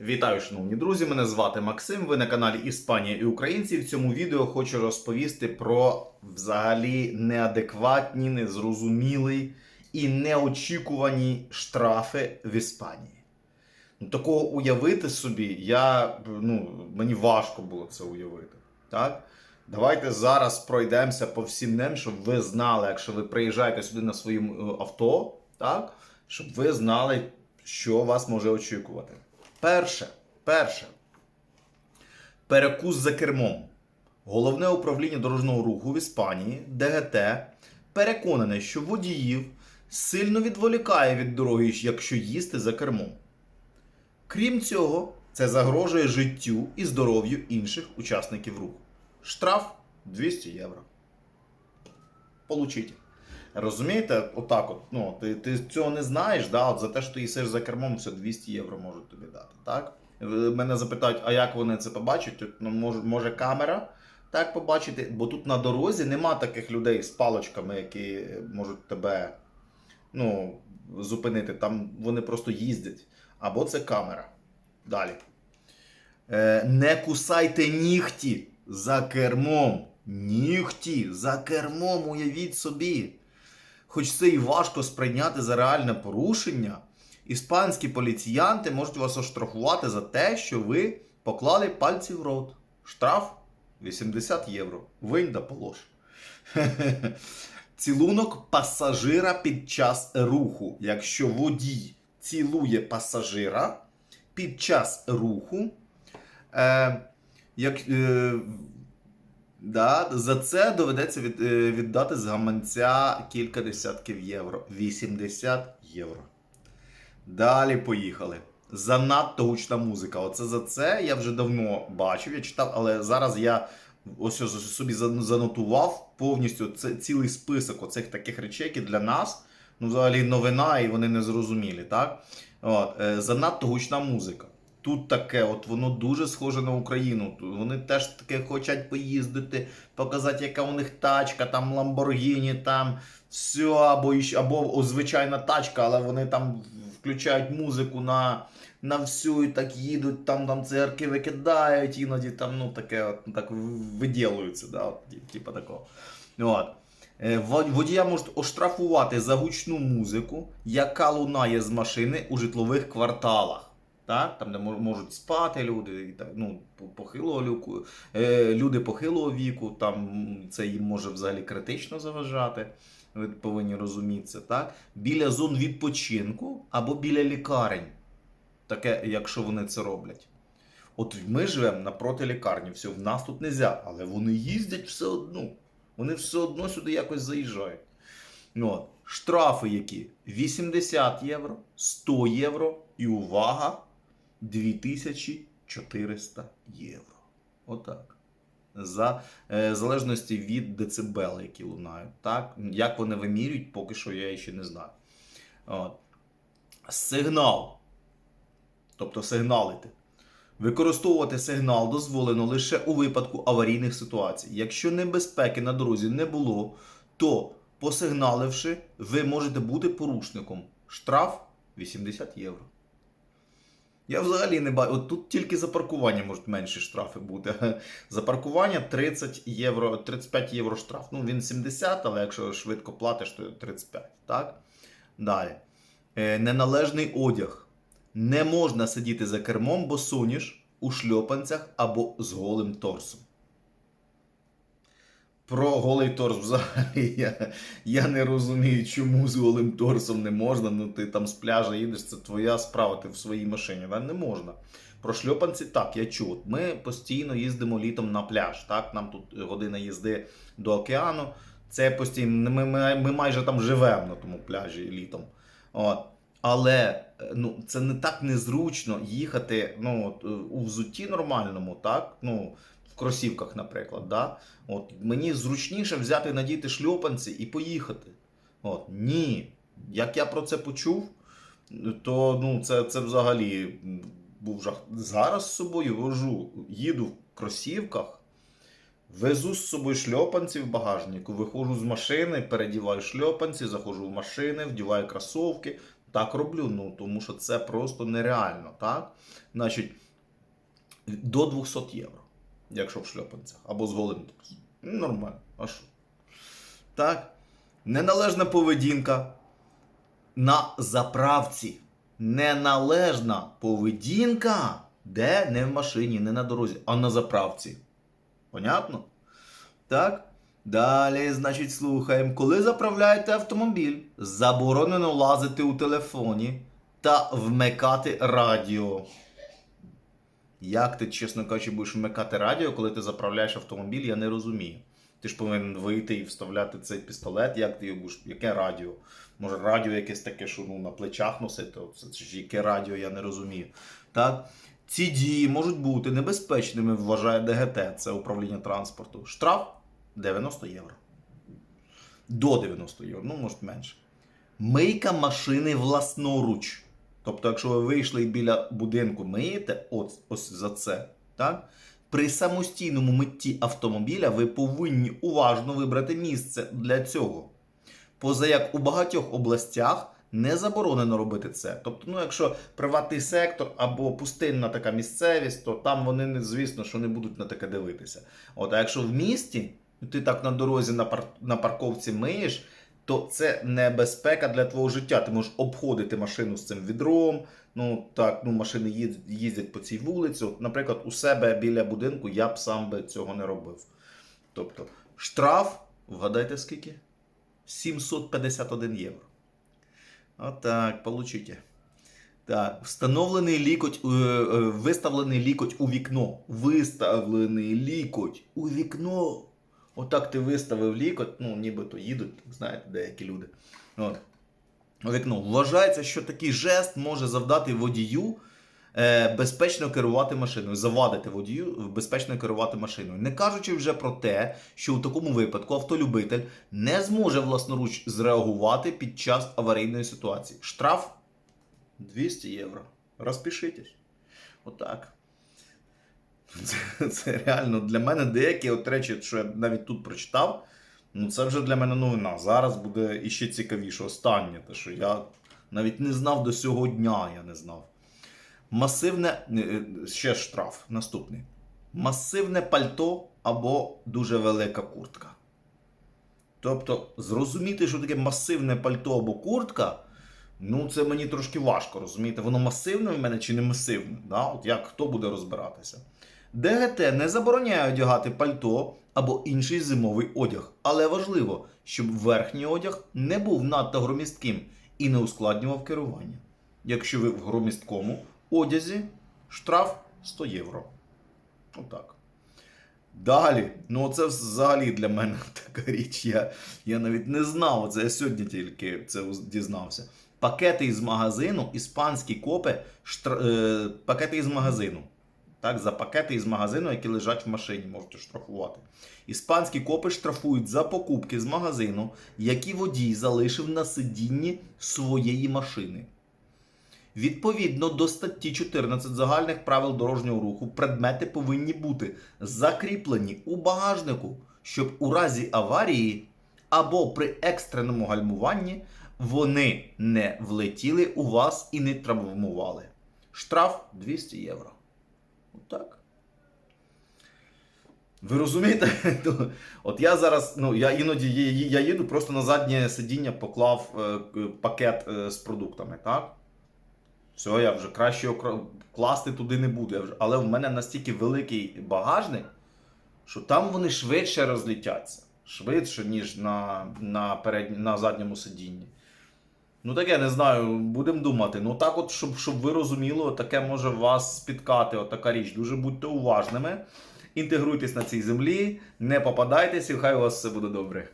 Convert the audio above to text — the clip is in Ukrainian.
Вітаю, шановні друзі! Мене звати Максим. Ви на каналі Іспанія і Українці. В цьому відео хочу розповісти про взагалі неадекватні, незрозумілі і неочікувані штрафи в Іспанії. Ну, такого уявити собі, я, ну, мені важко було це уявити. Так? Давайте зараз пройдемося по всім ним, щоб ви знали, якщо ви приїжджаєте сюди на своєму е, авто, так? щоб ви знали, що вас може очікувати. Перше, перше. Перекус за кермом. Головне управління дорожнього руху в Іспанії, ДГТ, переконане, що водіїв сильно відволікає від дороги, якщо їсти за кермом. Крім цього, це загрожує життю і здоров'ю інших учасників руху. Штраф 200 євро. Получите. Розумієте, отак от, ну, ти, ти цього не знаєш, да, от за те, що ти їсиш за кермом, все 200 євро можуть тобі дати. Так? Мене запитають, а як вони це побачать? Ну, може, може камера так побачити, бо тут на дорозі нема таких людей з палочками, які можуть тебе ну, зупинити. Там вони просто їздять. Або це камера. Далі. Е, не кусайте нігті за кермом. Нігті за кермом, уявіть собі. Хоч це і важко сприйняти за реальне порушення, іспанські поліціянти можуть вас оштрафувати за те, що ви поклали пальці в рот. Штраф 80 євро. Винь да полож. Цілунок пасажира під час руху. Якщо водій цілує пасажира під час руху, е, як, е, да, за це доведеться від, е, віддати з гаманця кілька десятків євро. 80 євро. Далі поїхали. Занадто гучна музика. Оце за це я вже давно бачив, я читав, але зараз я ось собі занотував повністю це цілий список оцих таких речей, які для нас ну, взагалі новина, і вони не зрозумілі. Так? От, е, занадто гучна музика. Тут таке, от воно дуже схоже на Україну. Вони теж таке хочуть поїздити, показати, яка у них тачка, там Ламборгіні, там все, або, або о, звичайна тачка, але вони там включають музику на, на всю і так їдуть, там, там цигарки викидають, іноді там, ну, таке, от, так виділуються, да, от, типа такого. От. Е, Водія можуть оштрафувати за гучну музику, яка лунає з машини у житлових кварталах. Так? Там, де можуть спати люди, ну, похилого люку, е, люди похилого віку, там це їм може взагалі критично заважати. Ви повинні розумітися, так? Біля зон відпочинку або біля лікарень. Таке, якщо вони це роблять. От ми живемо напроти лікарні, все, в нас тут не можна, але вони їздять все одно. Вони все одно сюди якось заїжджають. Ну, от. Штрафи які? 80 євро, 100 євро і увага, 2400 євро. Отак. За е, залежності від децибела, які лунають. Так? Як вони вимірюють, поки що я ще не знаю. От. Сигнал. Тобто сигналити. Використовувати сигнал дозволено лише у випадку аварійних ситуацій. Якщо небезпеки на дорозі не було, то посигналивши, ви можете бути порушником. Штраф 80 євро. Я взагалі не бачу. От тут тільки за паркування можуть менші штрафи бути. За паркування 30 євро, 35 євро штраф. Ну, він 70, але якщо швидко платиш, то 35. Так? Далі. Е, неналежний одяг. Не можна сидіти за кермом, бо суніш у шльопанцях або з голим торсом. Про голий торс взагалі я, я не розумію, чому з голим торсом не можна. Ну ти там з пляжа їдеш, це твоя справа, ти в своїй машині. Не можна. Про шльопанці так, я чув. Ми постійно їздимо літом на пляж. Так? Нам тут година їзди до океану. Це постійно. Ми, ми, ми майже там живемо на тому пляжі літом. От. Але е, ну, це не так незручно їхати ну, е, у взутті нормальному, так? Ну, кросівках, наприклад. Да? От, мені зручніше взяти надіти шльопанці і поїхати. От, ні. Як я про це почув, то ну, це, це взагалі був жах. Зараз з собою вожу, їду в кросівках, везу з собою шльопанці в багажнику, виходжу з машини, передіваю шльопанці, заходжу в машини, вдіваю кросовки. так роблю, ну тому що це просто нереально, так? Значить, до 200 євро, якщо в шльопанцях, або з голим. Нормально, а що? Так. Неналежна поведінка на заправці. Неналежна поведінка. Де? Не в машині, не на дорозі, а на заправці. Понятно? Так? Далі, значить, слухаємо. Коли заправляєте автомобіль, заборонено лазити у телефоні та вмикати радіо. Як ти, чесно кажучи, будеш вмикати радіо, коли ти заправляєш автомобіль, я не розумію. Ти ж повинен вийти і вставляти цей пістолет, як ти його будеш, яке радіо? Може, радіо якесь таке, що ну, на плечах носити? Це, ж яке радіо, я не розумію. Так? Ці дії можуть бути небезпечними, вважає ДГТ, це управління транспорту. Штраф 90 євро. До 90 євро, ну, може менше. Мийка машини власноруч. Тобто, якщо ви вийшли і біля будинку миєте, от, ось за це, так? При самостійному митті автомобіля ви повинні уважно вибрати місце для цього. Поза як у багатьох областях не заборонено робити це. Тобто, ну, якщо приватний сектор або пустинна така місцевість, то там вони, звісно, що не будуть на таке дивитися. От, а якщо в місті, ти так на дорозі на парковці миєш, то це небезпека для твого життя. Ти можеш обходити машину з цим відром. Ну так, ну машини їздять по цій вулиці. От, наприклад, у себе біля будинку я б сам би цього не робив. Тобто, штраф, вгадайте скільки? 751 євро. Отак, получите. Так, встановлений лікоть, е, е, виставлений лікоть у вікно. Виставлений лікоть у вікно. Отак ти виставив лікоть, ну, нібито їдуть, знаєте, деякі люди. От. Вікно. Вважається, що такий жест може завдати водію е, безпечно керувати машиною, завадити водію безпечно керувати машиною. Не кажучи вже про те, що у такому випадку автолюбитель не зможе власноруч зреагувати під час аварійної ситуації. Штраф 200 євро. Розпишитесь. Отак. Це, це реально для мене деякі от речі, що я навіть тут прочитав. Ну, це вже для мене новина. Зараз буде іще цікавіше. Останнє, те, що я навіть не знав до цього дня, я не знав. Масивне, е, е, ще штраф наступний. Масивне пальто або дуже велика куртка. Тобто, зрозуміти, що таке масивне пальто або куртка, ну це мені трошки важко розумієте. Воно масивне в мене чи не масивне? Да? От як хто буде розбиратися? ДГТ не забороняє одягати пальто або інший зимовий одяг, але важливо, щоб верхній одяг не був надто громістким і не ускладнював керування. Якщо ви в громісткому одязі, штраф 100 євро. Отак. Далі, ну це взагалі для мене така річ. Я, я навіть не знав. Це я сьогодні тільки це дізнався. Пакети із магазину, іспанські копи, штр... е, пакети із магазину. Так, за пакети із магазину, які лежать в машині, можете штрафувати. Іспанські копи штрафують за покупки з магазину, які водій залишив на сидінні своєї машини. Відповідно до статті 14 загальних правил дорожнього руху, предмети повинні бути закріплені у багажнику, щоб у разі аварії або при екстреному гальмуванні вони не влетіли у вас і не травмували. Штраф 200 євро. Отак. Ви розумієте? От я зараз, ну я іноді я їду, просто на заднє сидіння поклав е, пакет е, з продуктами, так? Все, я вже краще класти туди не буду. Але в мене настільки великий багажник, що там вони швидше розлітяться. Швидше, ніж на, на, передні, на задньому сидінні. Ну, таке не знаю, будемо думати. Ну так, от, щоб, щоб ви розуміли, таке може вас спіткати, от така річ. Дуже будьте уважними. Інтегруйтесь на цій землі, не попадайтесь, і хай у вас все буде добре.